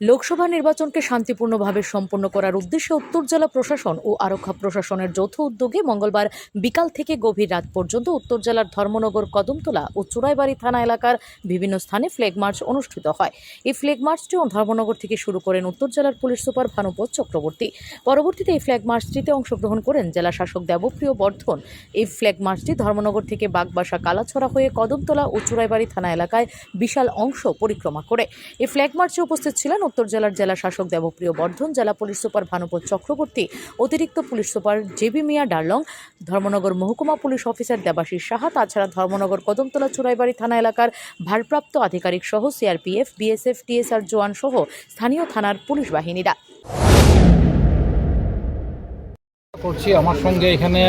লোকসভা নির্বাচনকে শান্তিপূর্ণভাবে সম্পন্ন করার উদ্দেশ্যে উত্তর জেলা প্রশাসন ও আরক্ষা প্রশাসনের যৌথ উদ্যোগে মঙ্গলবার বিকাল থেকে গভীর রাত পর্যন্ত উত্তর জেলার ধর্মনগর, কদমতলা ও চুরাইবাড়ি থানা এলাকার বিভিন্ন স্থানে ফ্ল্যাগ মার্চ অনুষ্ঠিত হয়। এই ফ্ল্যাগ মার্চটি ধর্মনগর থেকে শুরু করেন উত্তর জেলার পুলিশ সুপার ভানুপত চক্রবর্তী। পরবর্তীতে এই ফ্ল্যাগ মার্চটিতে অংশগ্রহণ করেন জেলা শাসক দেবপ্রিয় বর্ধন। এই ফ্ল্যাগ মার্চটি ধর্মনগর থেকে বাগবাসা, কালাছড়া হয়ে কদমতলা ও চুরাইবাড়ি থানা এলাকায় বিশাল অংশ পরিক্রমা করে। এই ফ্ল্যাগ মার্চে উপস্থিত ছিলেন উত্তর জেলার জেলা শাসক দেবপ্রিয় বর্ধন, জেলা পুলিশ সুপার ভানুপত চক্রবর্তী, অতিরিক্ত police super JB Mia Darlong, Dharmanagar মহকুমা পুলিশ অফিসার দেবাশিস সাহা, তাছাড়া ধর্মনগর কদমতলা চুরাইবাড়ি থানা এলাকার ভারপ্রাপ্ত আধিকারিক সহ সিআরপিএফ, বিএসএফ, টিএসআর জওয়ান সহ স্থানীয় থানার পুলিশ বাহিনীরা। করছি আমার সঙ্গে এখানে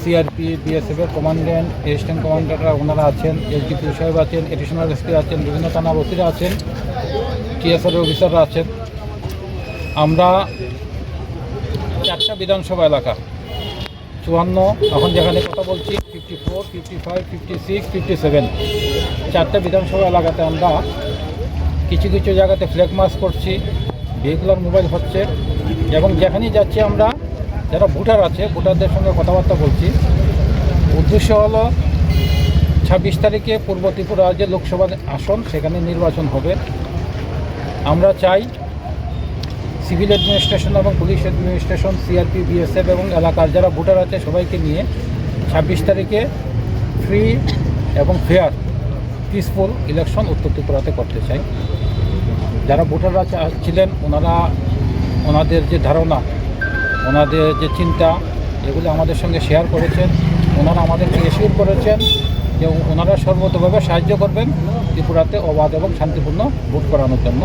সিআরপি বিএসএফের কমান্ডেন্ট, এসিস্ট্যান্ট কমান্ডাররা ওনারা আছেন, এসডিপি সাহেব আছেন, এডিশনাল এসপি আছেন, বিভিন্ন থানার ওসিরা আছেন। টিএসআর অফিসাররা আছেন। আমরা চারটা বিধানসভা এলাকা, চুয়ান্ন, এখন যেখানে কথা বলছি fifty four fifty five fifty six fifty seven চারটা বিধানসভা এলাকাতে আমরা কিছু কিছু জায়গাতে ফ্ল্যাগ মার্চ করছি ভেহিকুলার মোবাইল হচ্ছে, এবং যেখানেই যাচ্ছি আমরা, যারা ভোটার আছে, ভোটারদের সঙ্গে কথাবার্তা বলছি। উদ্দেশ্য হলো ছাব্বিশ তারিখে পূর্ব ত্রিপুরা যে লোকসভা আসন, সেখানে নির্বাচন হবে। আমরা চাই সিভিল অ্যাডমিনিস্ট্রেশন এবং পুলিশ অ্যাডমিনিস্ট্রেশন, সিআরপি, বিএসএফ এবং এলাকার যারা ভোটার আছে সবাইকে নিয়ে ছাব্বিশ তারিখে ফ্রি এবং ফেয়ার পিসফুল ইলেকশন উত্তর ত্রিপুরাতে করতে চাই। যারা ভোটাররা ছিলেন, ওনারা ওনাদের যে ধারণা, ওনাদের যে চিন্তা, এগুলো আমাদের সঙ্গে শেয়ার করেছেন। ওনারা আমাদেরকে এসিওর করেছেন যে ওনারা সর্বতভাবে সাহায্য করবেন ত্রিপুরাতে অবাধ এবং শান্তিপূর্ণ ভোট করানোর জন্য।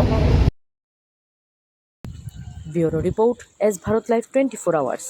Bureau report, S Bharat life twenty four hours.